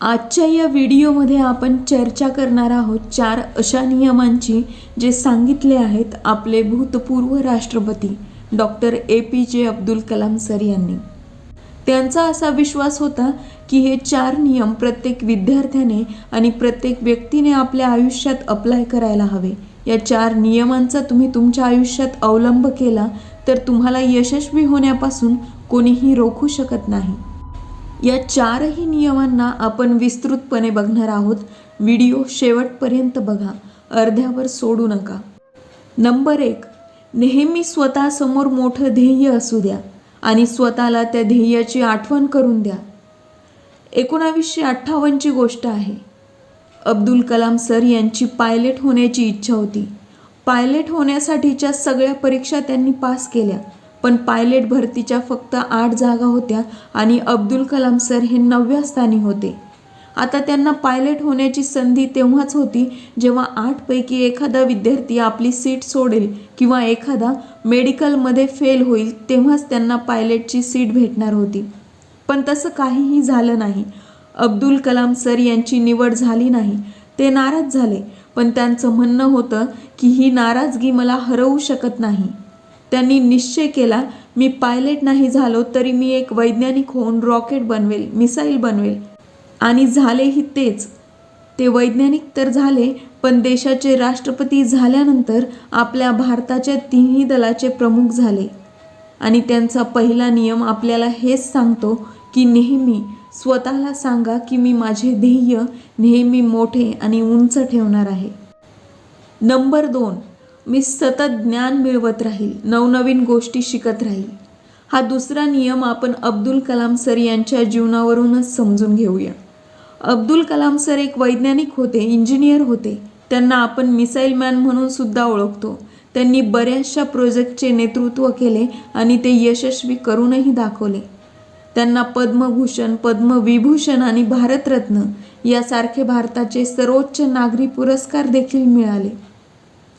आजच्या या व्हिडिओमध्ये आपण चर्चा करणार आहोत चार अशा नियमांची जे सांगितले आहेत आपले भूतपूर्व राष्ट्रपती डॉक्टर ए पी जे अब्दुल कलाम सर यांनी. त्यांचा असा विश्वास होता की हे चार नियम प्रत्येक विद्यार्थ्याने आणि प्रत्येक व्यक्तीने आपल्या आयुष्यात अप्लाय करायला हवे. या चार नियमांचा तुम्ही तुमच्या आयुष्यात अवलंब केला तर तुम्हाला यशस्वी होण्यापासून कोणीही रोखू शकत नाही. या चारही नियमांना आपण विस्तृतपणे बघणार आहोत. व्हिडिओ शेवटपर्यंत बघा. अर्ध्यावर सोडू नका. नंबर एक नेहमी स्वतःसमोर मोठं ध्येय असू द्या आणि स्वतःला त्या ध्येयाची आठवण करून द्या. एकोणावीसशे अठ्ठावन्नची गोष्ट आहे. अब्दुल कलाम सर यांची पायलट होण्याची इच्छा होती. पायलट होण्यासाठीच्या सगळ्या परीक्षा त्यांनी पास केल्या. पण पायलट भरतीच्या फक्त आठ जागा होत्या आणि अब्दुल कलाम सर हे नवव्या स्थानी होते. आता त्यांना पायलट होण्याची संधी तेव्हाच होती जेव्हा आठपैकी एखादा विद्यार्थी आपली सीट सोडेल किंवा एखादा मेडिकलमध्ये फेल होईल तेव्हाच त्यांना पायलटची सीट भेटणार होती. पण तसं काहीही झालं नाही. अब्दुल कलाम सर यांची निवड झाली नाही. ते नाराज झाले. पण त्यांचं म्हणणं होतं की ही नाराजगी मला हरवू शकत नाही. त्यांनी निश्चय केला मी पायलट नाही झालो तरी मी एक वैज्ञानिक होऊन रॉकेट बनवेल मिसाईल बनवेल. आणि झालेही तेच. ते वैज्ञानिक तर झाले पण देशाचे राष्ट्रपती झाल्यानंतर आपल्या भारताच्या तिन्ही दलाचे प्रमुख झाले. आणि त्यांचा पहिला नियम आपल्याला हेच सांगतो की नेहमी स्वतःला सांगा की मी माझे ध्येय नेहमी मोठे आणि उंच ठेवणार आहे. नंबर दोन. मी सतत ज्ञान मिळवत राहील नवनवीन गोष्टी शिकत राहील. हा दुसरा नियम आपण अब्दुल कलाम सर यांच्या जीवनावरूनच समजून घेऊया. अब्दुल कलाम सर एक वैज्ञानिक होते इंजिनियर होते. त्यांना आपण मिसाईल मॅन म्हणून सुद्धा ओळखतो. त्यांनी बऱ्याचशा प्रोजेक्टचे नेतृत्व केले आणि ते यशस्वी करूनही दाखवले. त्यांना पद्मभूषण पद्मविभूषण आणि भारतरत्न यासारखे भारताचे सर्वोच्च नागरी पुरस्कार देखील मिळाले.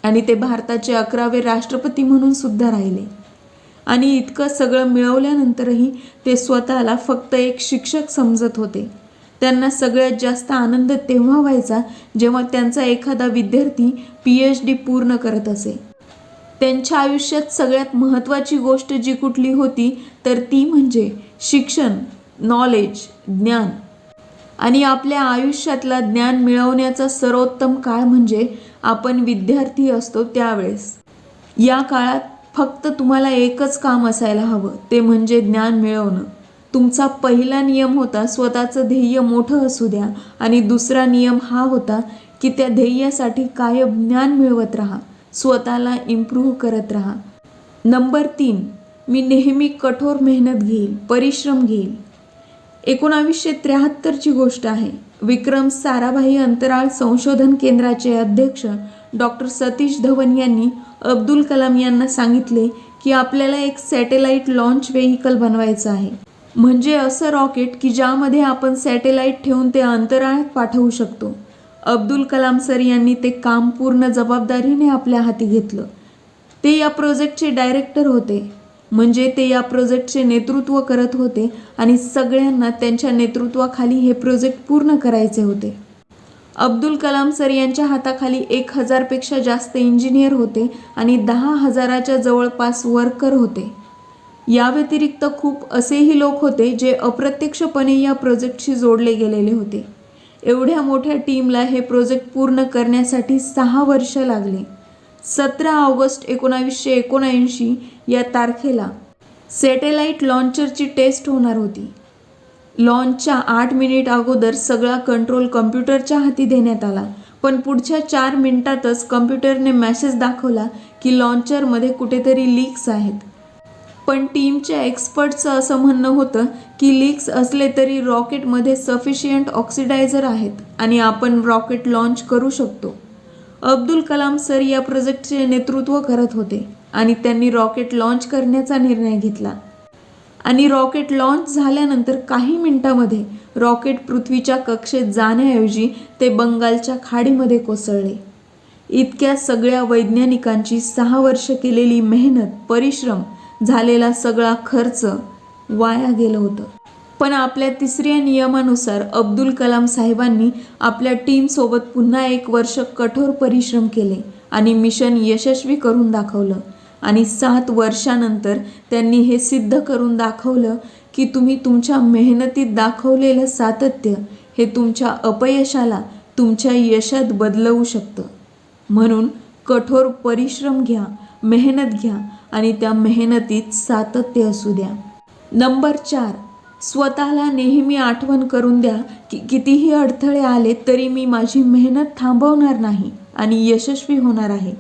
आणि ते भारताचे अकरावे राष्ट्रपती म्हणून सुद्धा राहिले. आणि इतकं सगळं मिळवल्यानंतरही ते स्वतःला फक्त एक शिक्षक समजत होते. त्यांना सगळ्यात जास्त आनंद तेव्हा व्हायचा जेव्हा त्यांचा एखादा विद्यार्थी पी एच डी पूर्ण करत असे. त्यांच्या आयुष्यात सगळ्यात महत्त्वाची गोष्ट जी कुठली होती तर ती म्हणजे शिक्षण नॉलेज ज्ञान. आणि आपल्या आयुष्यातला ज्ञान मिळवण्याचा सर्वोत्तम काळ म्हणजे आपण विद्यार्थी असतो त्यावेळेस. या काळात फक्त तुम्हाला एकच काम असायला हवं ते म्हणजे ज्ञान मिळवणं. तुमचा पहिला नियम होता स्वतःचं ध्येय मोठं असू द्या. आणि दुसरा नियम हा होता की त्या ध्येयासाठी कायम ज्ञान मिळवत राहा स्वतःला इम्प्रूव्ह करत राहा. नंबर तीन मी नेहमी कठोर मेहनत घेईल परिश्रम घेईल. एकोणावीसशे त्र्याहत्तरची गोष्ट आहे. विक्रम साराभाई अंतराळ संशोधन केंद्राचे अध्यक्ष डॉक्टर सतीश धवन यांनी अब्दुल कलाम यांना सांगितले की आपल्याला एक सॅटेलाईट लॉन्च व्हेकल बनवायचं आहे. म्हणजे असं रॉकेट की ज्यामध्ये आपण सॅटेलाईट ठेवून ते अंतराळात पाठवू शकतो. अब्दुल कलाम सर यांनी ते काम पूर्ण जबाबदारीने आपल्या हाती घेतलं. ते या प्रोजेक्टचे डायरेक्टर होते. म्हणजे ते या प्रोजेक्टचे नेतृत्व करत होते आणि सगळ्यांना त्यांच्या नेतृत्वाखाली हे प्रोजेक्ट पूर्ण करायचे होते. अब्दुल कलाम सर यांच्या हाताखाली एक हजारपेक्षा जास्त इंजिनियर होते आणि दहा हजाराच्या जवळपास वर्कर होते. या व्यतिरिक्त खूप असेही लोक होते जे अप्रत्यक्षपणे या प्रोजेक्टशी जोडले गेलेले होते. एवढ्या मोठ्या टीमला हे प्रोजेक्ट पूर्ण करण्यासाठी सहा वर्ष लागले. सतरा ऑगस्ट एकोणावीसशे एकोणऐंशी या तारखेला सॅटेलाईट लॉन्चरची टेस्ट होणार होती. लॉन्चच्या आठ मिनिट अगोदर सगळा कंट्रोल कम्प्युटरच्या हाती देण्यात आला पण पुढच्या चार मिनिटातच कम्प्युटरने मॅसेज दाखवला की लॉन्चरमध्ये कुठेतरी लीक्स आहेत. पण टीमच्या एक्सपर्टचं असं म्हणणं होतं की लीक्स असले तरी रॉकेटमध्ये सफिशियंट ऑक्सिडायझर आहेत आणि आपण रॉकेट लॉन्च करू शकतो. अब्दुल कलाम सर या प्रोजेक्टचे नेतृत्व करत होते आणि त्यांनी रॉकेट लॉन्च करण्याचा निर्णय घेतला. आणि रॉकेट लॉन्च झाल्यानंतर काही मिनिटामध्ये रॉकेट पृथ्वीच्या कक्षेत जाण्याऐवजी ते बंगालच्या खाडीमध्ये कोसळले. इतक्या सगळ्या वैज्ञानिकांची सहा वर्ष केलेली मेहनत परिश्रम झालेला सगळा खर्च वाया गेलं होतं. पण आपल्या तिसऱ्या नियमानुसार अब्दुल कलाम साहेबांनी आपल्या टीमसोबत पुन्हा एक वर्ष कठोर परिश्रम केले आणि मिशन यशस्वी करून दाखवलं. आणि सात वर्षानंतर त्यांनी हे सिद्ध करून दाखवलं की तुम्ही तुमच्या मेहनतीत दाखवलेलं सातत्य हे तुमच्या अपयशाला तुमच्या यशात बदलवू शकतं. म्हणून कठोर परिश्रम घ्या मेहनत घ्या आणि त्या मेहनतीत सातत्य असू द्या. नंबर चार स्वतःला नेहमी आठवण करून द्या की कितीही अडथळे आले तरी मी माझी मेहनत थांबवणार नाही आणि यशस्वी होणार आहे.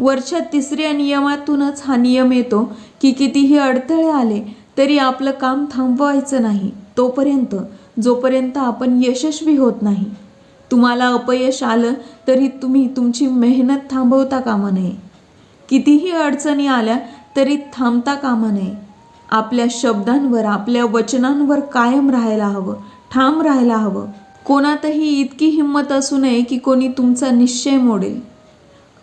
वरच्या तिसऱ्या नियमातूनच हा नियम येतो की कितीही अडथळे आले तरी आपलं काम थांबवायचं नाही. तोपर्यंत जोपर्यंत आपण यशस्वी होत नाही. तुम्हाला अपयश आलं तरी तुम्ही तुमची मेहनत थांबवता कामा नये. कितीही अडचणी आल्या तरी थांबता कामा नये. आपल्या शब्दांवर आपल्या वचनांवर कायम राहायला हवं ठाम राहायला हवं. कोणातही इतकी हिंमत असू नये की कोणी तुमचा निश्चय मोडेल.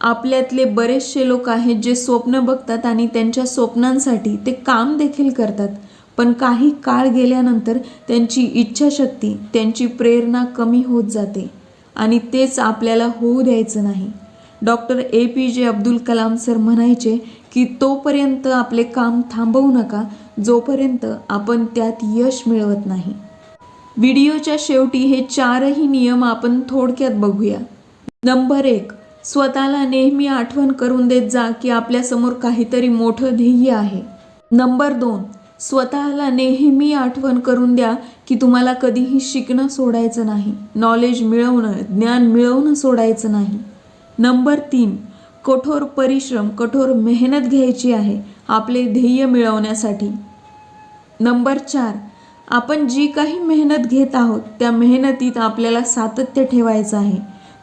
आपल्यातले बरेचसे लोक आहेत जे स्वप्न बघतात आणि त्यांच्या स्वप्नांसाठी ते काम देखील करतात. पण काही काळ गेल्यानंतर त्यांची इच्छाशक्ती त्यांची प्रेरणा कमी होत जाते आणि तेच आपल्याला होऊ द्यायचं नाही. डॉक्टर ए पी जे अब्दुल कलाम सर म्हणायचे की तोपर्यंत आपले काम थांबवू नका जोपर्यंत आपण त्यात यश मिळवत नाही. व्हिडिओच्या शेवटी हे चारही नियम आपण थोडक्यात बघूया. नंबर एक स्वतःला नेहमी आठवण करून देत जा की आपल्यासमोर काहीतरी मोठं ध्येय आहे. नंबर दोन स्वतःला नेहमी आठवण करून द्या की तुम्हाला कधीही शिकणं सोडायचं नाही. नॉलेज मिळवणं ज्ञान मिळवणं सोडायचं नाही. नंबर तीन कठोर परिश्रम कठोर मेहनत घ्यायची आहे आपले ध्येय मिळवण्यासाठी. नंबर चार आपण जी काही मेहनत घेत आहोत त्या मेहनतीत आपल्याला सातत्य ठेवायचं आहे.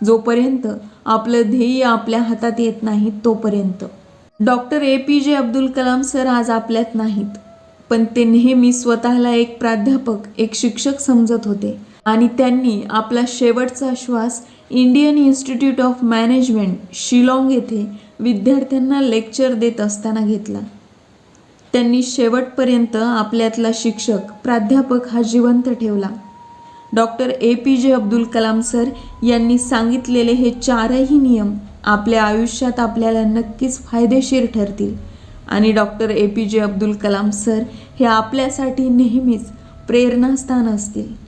जोपर्यंत आपलं ध्येय आपल्या हातात येत नाही तोपर्यंत. डॉक्टर ए पी जे अब्दुल कलाम सर आज आपल्यात नाहीत पण ते नेहमी स्वतःला एक प्राध्यापक एक शिक्षक समजत होते आणि त्यांनी आपला शेवटचा श्वास Indian Institute of Management Shillong येथे विद्यार्थ्यांना लेक्चर देत असताना घेतला. त्यांनी शेवटपर्यंत आपल्यातला शिक्षक प्राध्यापक हा जिवंत ठेवला. डॉक्टर ए पी जे अब्दुल कलाम सर यांनी सांगितलेले हे चारही नियम आपल्या आयुष्यात आपल्याला नक्कीच फायदेशीर ठरतील. आणि डॉक्टर ए पी जे अब्दुल कलाम सर हे आपल्यासाठी नेहमीच प्रेरणास्थान असतील.